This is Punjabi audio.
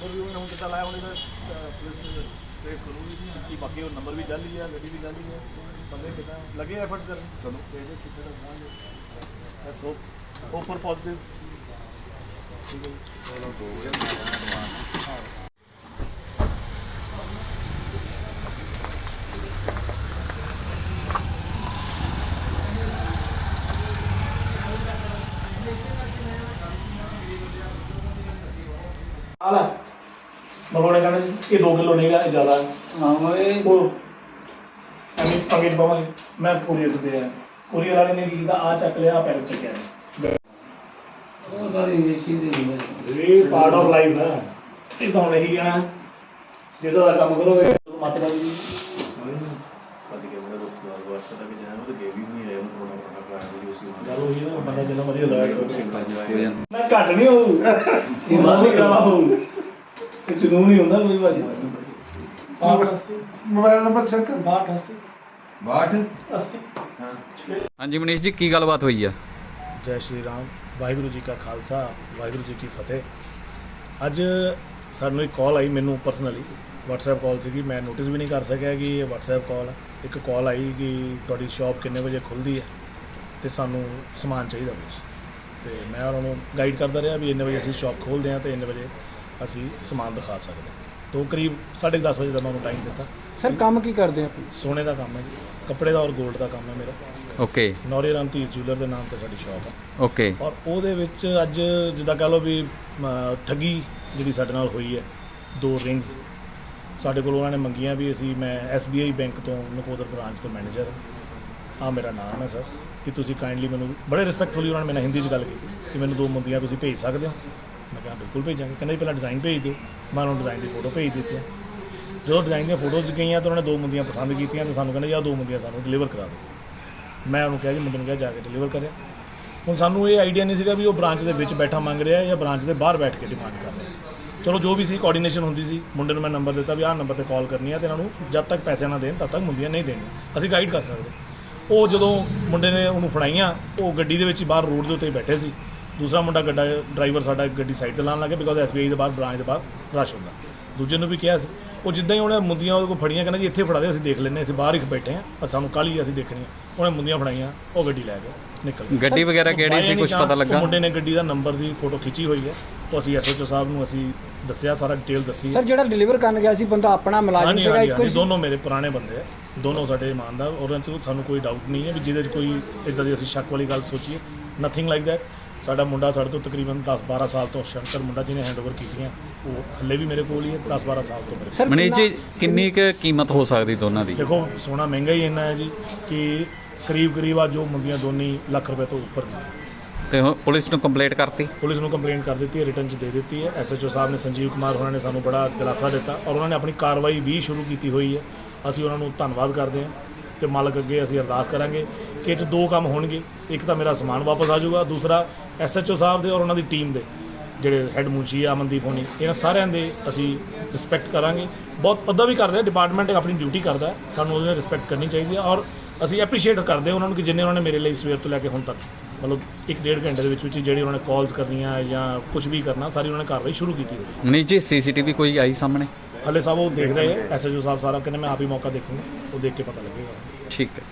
ਹੋਰ ਵੀ ਉਹਨੇ ਹੁਣ ਕਿੱਦਾਂ ਲਾਇਆ ਹੁਣ ਇਹਦਾ ਪੁਲਿਸ ਟ੍ਰੇਸ ਕਰੂਗੀ ਕਿ ਬਾਕੀ ਉਹ ਨੰਬਰ ਵੀ ਜਾਲੀ ਹੈ ਗੱਡੀ ਵੀ ਜਾਲੀ ਹੈ ਬੰਦੇ ਕਿੱਦਾਂ ਲੱਗੇ ਐਫਰਟਸ ਕਰਨ ਚਲੋ ਭੇਜੋ ਕਿੱਥੇ ਤੱਕ ਪਹੁੰਚੇ let's hope hope for positive ਠੀਕ ਹੈ ਜੀ। ਆਲਾ ਮਗੋਣੇ ਕਹਿੰਦਾ ਜੀ ਇਹ 2 ਕਿਲੋ ਨਹੀਂਗਾ ਇਹ ਜ਼ਿਆਦਾ ਹੈ ਹਾਂ ਓਏ ਉਹ ਅਮਿਤ ਪਗੇਟ ਬਵਾਂ ਮੈਂ ਕੋਰੀਅਰ ਤੇ ਆ ਕੋਰੀਅਰ ਵਾਲੇ ਨੇ ਕੀ ਕੀਤਾ ਆ ਚੱਕ ਲਿਆ ਆ ਪੈਰ ਚੱਕਿਆ। ਉਹ ਸਾਰੀ ਵੇਚੀ ਦੀ ਹੈ ਇਹ ਪਾਰਟ ਆਫ ਲਾਈਫ ਹੈ। ਇਹ ਤਾਂ ਹੁਣ ਇਹੀ ਕਹਿਣਾ ਜਦੋਂ ਦਾ ਕੰਮ ਕਰੋਗੇ। ਮਤ ਦਾ ਵੀ ਪਤੀ ਕੇ ਮੇਰਾ ਦੋਸਤ ਵਾਸਤੇ ਤੱਕ ਜਾਣਾ ਉਹ ਗੇ ਵੀ ਨਹੀਂ ਰਿਹਾ ਉਹ ਥੋੜਾ ਥੋੜਾ ਪਲਾਨ ਵੀ ਉਸੇ ਚਲੋ ਇਹ ਨਾ ਬੰਦਾ ਜਦੋਂ ਅਲਰਟ ਹੋਵੇ ਹੋ ਮੈਂ ਘੱਟ ਨਹੀਂ ਹੋਊ। ਇਹ ਨਹੀਂ ਕਰਾਵਾ ਹੋਊ ਇਹ ਜਨੂਨ ਹੀ ਹੁੰਦਾ ਕੋਈ ਭਾਜੀ। ਮੋਬਾਈਲ ਨੰਬਰ ਚੈੱਕ ਕਰ। 62 80 ਹਾਂਜੀ ਮਨੀਸ਼ ਜੀ ਕੀ ਗੱਲਬਾਤ ਹੋਈ ਆ? ਜੈ ਸ਼੍ਰੀ ਰਾਮ। ਵਾਹਿਗੁਰੂ ਜੀ ਕਾ ਖਾਲਸਾ ਵਾਹਿਗੁਰੂ ਜੀ ਕੀ ਫਤਿਹ। ਅੱਜ ਸਾਨੂੰ ਇੱਕ ਕਾਲ ਆਈ ਮੈਨੂੰ ਪਰਸਨਲੀ WhatsApp ਕਾਲ ਸੀਗੀ। ਮੈਂ ਨੋਟਿਸ ਵੀ ਨਹੀਂ ਕਰ ਸਕਿਆ ਕਿ ਇਹ WhatsApp ਕਾਲ ਇੱਕ ਕਾਲ ਆਈ ਕਿ ਤੁਹਾਡੀ ਸ਼ਾਪ ਕਿੰਨੇ ਵਜੇ ਖੁੱਲਦੀ ਹੈ ਤੇ ਸਾਨੂੰ ਸਮਾਨ ਚਾਹੀਦਾ ਕੁਝ ਤੇ ਮੈਂ ਉਹਨਾਂ ਨੂੰ ਗਾਈਡ ਕਰਦਾ ਰਿਹਾ ਵੀ ਇੰਨੇ ਵਜੇ ਅਸੀਂ ਸ਼ਾਪ ਖੋਲ੍ਹਦੇ ਹਾਂ ਤੇ ਇੰਨੇ ਵਜੇ ਅਸੀਂ ਸਮਾਨ ਦਿਖਾ ਸਕਦੇ ਹਾਂ। ਤੋਂ ਕਰੀਬ 10:30 ਵਜੇ ਦਾ ਮੈਂ ਉਹਨੂੰ ਟਾਈਮ ਦਿੱਤਾ। ਸਰ ਕੰਮ ਕੀ ਕਰਦੇ ਆ? ਸੋਨੇ ਦਾ ਕੰਮ ਹੈ ਜੀ। ਕੱਪੜੇ ਦਾ ਔਰ 골ਡ ਦਾ ਕੰਮ ਹੈ ਮੇਰਾ। ਓਕੇ ਨੌਰੇ ਰਾਮਤੀ ਜੂਲਰ ਦੇ ਨਾਮ ਤੇ ਸਾਡੀ ਸ਼ਾਪ ਹੈ। ਓਕੇ ਔਰ ਉਹਦੇ ਵਿੱਚ ਅੱਜ ਜਿੱਦਾਂ ਕਹ ਲਓ ਵੀ ਅਮ, ਠੱਗੀ ਜਿਹੜੀ ਸਾਡੇ ਨਾਲ ਹੋਈ ਹੈ ਦੋ ਰਿੰਗਸ ਸਾਡੇ ਕੋਲ ਉਹਨਾਂ ਨੇ ਮੰਗੀਆਂ ਵੀ ਅਸੀਂ ਮੈਂ SBI ਬੈਂਕ ਤੋਂ ਨਕੋਦਰ ਬ੍ਰਾਂਚ ਤੋਂ ਮੈਨੇਜਰ ਆ ਮੇਰਾ ਨਾਮ ਹੈ ਸਰ ਕਿ ਤੁਸੀਂ ਕਾਈਂਡਲੀ ਮੈਨੂੰ ਬੜੇ ਰਿਸਪੈਕਟਫੁਲੀ ਉਹਨਾਂ ਨੇ ਮੇਰੇ ਨਾਲ ਹਿੰਦੀ 'ਚ ਗੱਲ ਕੀਤੀ ਕਿ ਮੈਨੂੰ ਦੋ ਮੁੰਦੀਆਂ ਤੁਸੀਂ ਭੇਜ ਸਕਦੇ ਹੋ। ਮੈਂ ਕਿਹਾ ਬਿਲਕੁਲ ਭੇਜਾਂਗੇ। ਕਹਿੰਦਾ ਜੀ, ਪਹਿਲਾਂ ਡਿਜ਼ਾਈਨ ਭੇਜ ਦਿਓ। ਮੈਂ ਉਹਨਾਂ ਨੂੰ ਡਿਜ਼ਾਈਨ ਦੀ ਫੋਟੋ ਭੇਜ ਦਿੱਤੀ ਜਦੋਂ ਡਿਜ਼ਾਈਨ ਦੀਆਂ ਫੋਟੋਜ਼ ਗਈਆਂ ਤਾਂ ਉਹਨਾਂ ਨੇ ਦੋ ਮੁੰਦੀਆਂ ਪਸੰਦ ਕੀਤੀਆਂ ਤੇ ਸਾਨੂੰ ਕਹਿੰਦੇ ਆਹ ਦੋ ਮੁੰਦੀਆਂ ਸਾਨੂੰ ਡਿਲੀਵਰ ਕਰਾ ਦਿਓ। ਮੈਂ ਉਹਨੂੰ ਕਿਹਾ ਜੀ, ਮੁੰਡੇ ਨੂੰ ਕਿਹਾ ਜਾ ਕੇ ਡਿਲੀਵਰ ਕਰਿਆ। ਹੁਣ ਸਾਨੂੰ ਇਹ ਆਈਡੀਆ ਨਹੀਂ ਸੀਗਾ ਵੀ ਉਹ ਬ੍ਰਾਂਚ ਦੇ ਵਿੱਚ ਬੈਠਾ ਮੰਗ ਰਿਹਾ ਜਾਂ ਬ੍ਰਾਂਚ ਦੇ ਬਾਹਰ ਬੈਠ ਕੇ ਡਿਮਾਂਡ ਕਰ ਰਿਹਾ। ਚਲੋ, ਜੋ ਵੀ ਸੀ ਕੋਆਰਡੀਨੇਸ਼ਨ ਹੁੰਦੀ ਸੀ। ਮੁੰਡੇ ਨੂੰ ਮੈਂ ਨੰਬਰ ਦਿੱਤਾ ਵੀ ਆਹ ਨੰਬਰ ਤੇ ਕਾਲ ਕਰਨੀ ਆ ਤੇ ਇਹਨਾਂ ਨੂੰ ਜਦ ਤੱਕ ਪੈਸੇ ਨਾ ਦੇਣ, ਤਦ ਤੱਕ ਮੁੰਦੀਆਂ ਨਹੀਂ ਦੇਣੀਆਂ। ਅਸੀਂ ਗਾਈਡ ਕਰ ਸਕਦੇ। ਉਹ ਜਦੋਂ ਮੁੰਡੇ ਨੇ ਉਹਨੂੰ ਫੜਾਈਆਂ, ਉਹ ਗੱਡੀ ਦੇ ਵਿੱਚ ਹੀ ਬਾਹਰ ਰੋਡ ਦੇ ਉੱਤੇ ਬੈਠੇ ਸੀ। ਦੂਸਰਾ ਮੁੰਡਾ ਗੱਡਾ ਡਰਾਈਵਰ ਸਾਡਾ ਗੱਡੀ ਸਾਈਡ ਤੇ ਲਾਉਣ ਲੱਗੇ ਬਿਕੋਜ਼ ਐਸਬੀਆਈ ਦੇ ਬਾਹਰ ਬ੍ਰਾਂਚ ਦੇ ਬਾਹਰ ਰਸ਼ ਹੁੰਦਾ। ਦੂਜੇ ਨੂੰ ਵੀ ਕਿਹਾ ਸੀ ਉਹ ਜਿੱਦਾਂ ਹੀ ਉਹਨੇ ਮੁੰਦੀਆਂ ਉਹਦੇ ਕੋਲ ਫੜੀਆਂ ਕਹਿੰਦਾ ਜੀ ਇੱਥੇ ਫੜਾ ਦੇ ਅਸੀਂ ਦੇਖ ਲੈਂਦੇ ਹਾਂ, ਅਸੀਂ ਬਾਹਰ ਹੀ ਬੈਠੇ ਹਾਂ ਪਰ ਸਾਨੂੰ ਕਾਹਲੀ ਅਸੀਂ ਦੇਖਣੀ ਉਹਨੇ ਮੁੰਦੀਆਂ ਫੜਾਈਆਂ ਉਹ ਗੱਡੀ ਲੈ ਕੇ ਨਿਕਲ ਗਿਆ ਗੱਡੀ ਵਗੈਰਾ ਕਿਹੜੀ ਸੀ ਕੁਝ ਪਤਾ ਲੱਗਾ? ਮੁੰਡੇ ਨੇ ਗੱਡੀ ਦਾ ਨੰਬਰ ਦੀ ਫੋਟੋ ਖਿੱਚੀ ਹੋਈ ਹੈ ਤਾਂ ਅਸੀਂ ਐਸਓਚਓ ਸਾਹਿਬ ਨੂੰ ਅਸੀਂ ਦੱਸਿਆ ਸਾਰਾ ਡਿਟੇਲ ਦੱਸੀ ਸਰ ਜਿਹੜਾ ਡਿਲੀਵਰ ਕਰਨ ਗਿਆ ਸੀ ਬੰਦਾ ਆਪਣਾ ਮੁਲਾਜ਼ਮ ਸੀਗਾ ਇੱਕੋ ਹੀ ਦੋਨੋਂ ਮੇਰੇ ਪੁਰਾਣੇ ਬੰਦੇ ਆ ਦੋਨੋਂ ਸਾਡੇ ਇਮਾਨਦਾਰ ਉਹਨਾਂ 'ਚ ਸਾਨੂੰ ਕੋਈ ਡਾਊਟ ਨਹੀਂ ਹੈ ਵੀ ਜਿਹਦੇ 'ਚ ਕੋਈ ਇਦਾਂ ਦੀ ਅਸੀਂ ਸ਼ੱਕ ਵਾਲੀ ਗੱਲ ਸੋਚੀਏ ਨਥਿੰਗ ਲਾਈਕ ਦੈਟ ਸਾਡਾ ਮੁੰਡਾ ਸਾਡੇ ਤੋਂ ਤਕਰੀਬਨ 10 12 ਸਾਲ ਤੋਂ ਸ਼ੰਕਰ ਮੁੰਡਾ ਜਿਹਨੇ ਹੈਂਡਓਵਰ ਕੀਤੀਆਂ ਉਹ ਹੱਲੇ ਵੀ ਮੇਰੇ ਕੋਲ ਹੀ ਹੈ 10 12 ਸਾਲ ਤੋਂ ਮੇਰੇ ਸਰ ਮਨੀਸ਼ ਜੀ ਕਿੰਨਾ- ਕੁ ਕੀਮਤ ਹੋ ਸਕਦੀ ਦੋਨਾਂ ਦੀ? ਦੇਖੋ ਸੋਨਾ ਮਹਿੰਗਾ ਹੀ ਇੰਨਾ ਹੈ ਜੀ ਕਿ ਕਰੀਬ ਕਰੀਬ ਆ ਜੋ ਮੁੰਦੀਆਂ ਦੋਨੀ ਲੱਖ ਰੁਪਏ ਤੋਂ ਉੱਪਰ ਨੇ। ਤੇ ਹੁਣ ਪੁਲਿਸ ਨੂੰ ਕੰਪਲੇਂਟ ਕਰਤੀ? ਪੁਲਿਸ ਨੂੰ ਕੰਪਲੇਂਟ ਕਰ ਦਿੱਤੀ ਹੈ ਰਿਟਰਨ ਚ ਦੇ ਦਿੱਤੀ ਹੈ। ਐਸਐਚਓ ਸਾਹਿਬ ਨੇ ਸੰਜੀਵ ਕੁਮਾਰ ਉਹਨਾਂ ਨੇ ਸਾਨੂੰ ਬੜਾ ਦਿਲਾਸਾ ਦਿੱਤਾ ਔਰ ਉਹਨਾਂ ਨੇ ਆਪਣੀ ਕਾਰਵਾਈ ਵੀ ਸ਼ੁਰੂ ਕੀਤੀ ਹੋਈ ਹੈ। ਅਸੀਂ ਉਹਨਾਂ ਨੂੰ ਧੰਨਵਾਦ ਕਰਦੇ ਹਾਂ ਤੇ ਮਾਲਕ ਅੱਗੇ ਅਸੀਂ ਅਰਦਾਸ ਕਰਾਂਗੇ ਕਿ ਇਹ 'ਚ ਦੋ ਕੰਮ ਹੋਣਗੇ ਇੱਕ ਤਾਂ ਮੇਰਾ ਸਮਾਨ ਵਾਪਸ ਆ ਜਾਊਗਾ ਦੂਸਰਾ ਐਸਐਚਓ ਸਾਹਿਬ ਦੇ ਔਰ ਉਹਨਾਂ ਦੀ ਟੀਮ ਦੇ ਜਿਹੜੇ ਹੈੱਡ ਮੁਨਸ਼ੀ ਆ ਅਮਨਦੀਪ ਹੋਣੀ ਇਹਨਾਂ ਸਾਰਿਆਂ ਦੇ ਅਸੀਂ ਰਿਸਪੈਕਟ ਕਰਾਂਗੇ। ਬਹੁਤ ਅੱਧਾ ਵੀ ਕਰਦੇ ਆ ਡਿਪਾਰਟਮੈਂਟ ਆਪਣੀ ਡਿਊਟੀ ਕਰਦਾ ਸਾਨੂੰ ਉਹਦੀ ਰਿਸਪੈਕਟ ਕਰਨੀ ਚਾਹੀਦੀ ਹੈ ਔਰ ਅਸੀਂ ਐਪਰੀਸ਼ੀਏਟ ਕਰਦੇ ਉਹਨਾਂ ਨੂੰ ਕਿ ਜਿੰਨੇ ਉਹਨਾਂ ਨੇ ਮੇਰੇ ਲਈ ਸਵੇਰ ਤੋਂ ਲੈ ਕੇ ਹੁਣ ਤੱਕ ਮਤਲਬ ਇੱਕ ਡੇਢ ਘੰਟੇ ਦੇ ਵਿੱਚ ਵਿੱਚ ਜਿਹੜੀ ਉਹਨਾਂ ਨੇ ਕਾਲਸ ਕਰਨੀਆਂ ਜਾਂ ਕੁਝ ਵੀ ਕਰਨਾ ਸਾਰੀ ਉਹਨਾਂ ਨੇ ਕਾਰਵਾਈ ਸ਼ੁਰੂ ਕੀਤੀ ਹੋਈ ਹੈ। ਮਨੀਸ਼ ਜੀ ਸੀਸੀਟੀਵੀ ਕੋਈ ਆਈ ਸਾਹਮਣੇ? ਹਲੇ ਸਾਹਿਬ ਉਹ ਦੇਖ ਰਹੇ ਹੈ ਐਸਐਚਓ ਸਾਹਿਬ ਸਾਰਾ ਕਹਿੰਦੇ ਮੈਂ ਆਪ ਹੀ ਮੌਕਾ ਦੇਖੂੰਗਾ ਉਹ ਦੇਖ ਕੇ ਪਤਾ ਲੱਗੇਗਾ। ਠੀਕ ਹੈ।